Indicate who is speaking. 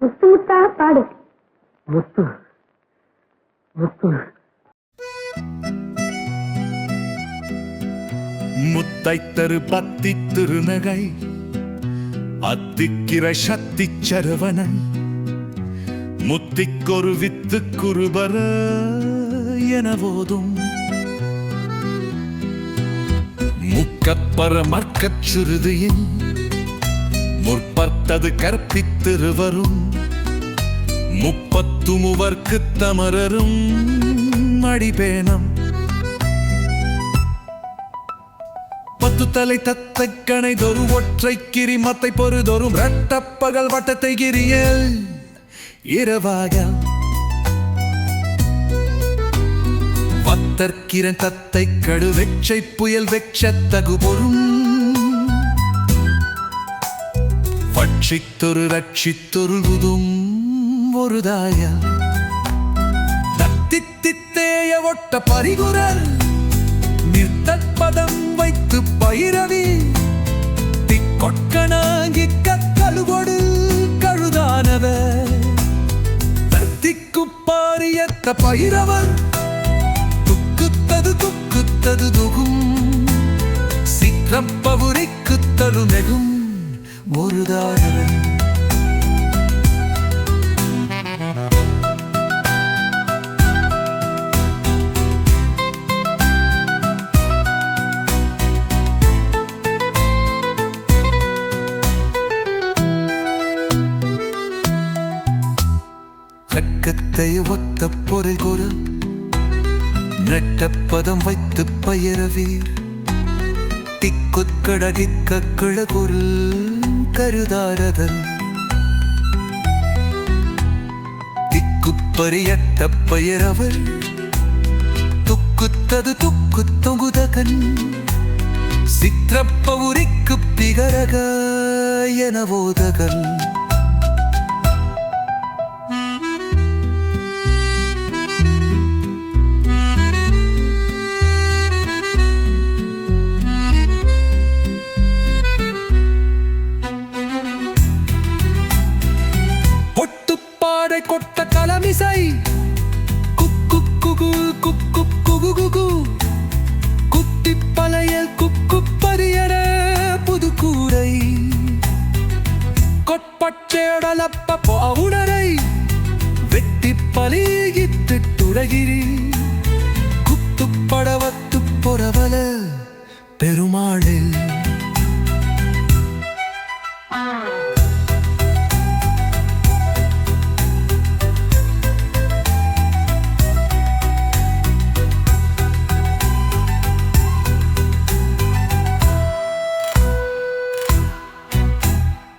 Speaker 1: முத்து முத்தா பாடு.
Speaker 2: முத்து. முத்து.
Speaker 3: முத்தைத்தரு பத்தி திருநகை அத்திக்கிற சக்தி சரவணன் முத்திக்கொரு வித்து குருபர என போதும் முக்கப்பர மற்கச் சுருதியின் முற்பட்டது கற்பித்திருவரும். முப்பத்து மூவர்க்கு தமரரும் அடிபேனம் பத்து தலை தத்தை கணை தொரு ஒற்றை கிரி மத்தை பொறுதொரும் ரட்டப்பகல் வட்டத்தை கிரியல் இரவாக. வத்தற்கிரன் தத்தை கடு வெச்சை புயல் வெச்சத்தகு பொறும் பட்சித்தொரு ரட்சித்தொருகுதும் ஒருதாய தத்தித்தித்தேய ஒட்ட பரிகுரல் நிற்தற்பதம் வைத்து பயிரவி. திக்கொட்கனாங்கி கக்கழுவொடு கழுதானவ தத்திக்கு பாரியத்த பயிரவர் துக்குத்தது துக்குத்தது துகும். சிற்றப்பவுரிக்குத்தது நெகும். ஒருதானவன் கக்கத்தை ஒத்த பொருள் கொரு நட்டப்பதம் வைத்து பயிரவீர். திக்குத்கடகிக்க கிழகுருள். கருதாரதன் திக்குப்பரியட்ட பயரவர் துக்குத்தது துக்கு தொகுதகன். சித்திரப்பவுரிக்கு பிகரக எனவோதகன் பொட்டுப்பாடை கொட்ட களமிசை. குக்கு குகு குக்கு குகு குகு குத்தி பழைய குக்கு பரியட புது கூரை. கொட்பச்சேடலப்ப பவுடரை வெட்டி பலியிட்டு துடகிரி குத்துப்படவத்து பொறவல பெருமாளில்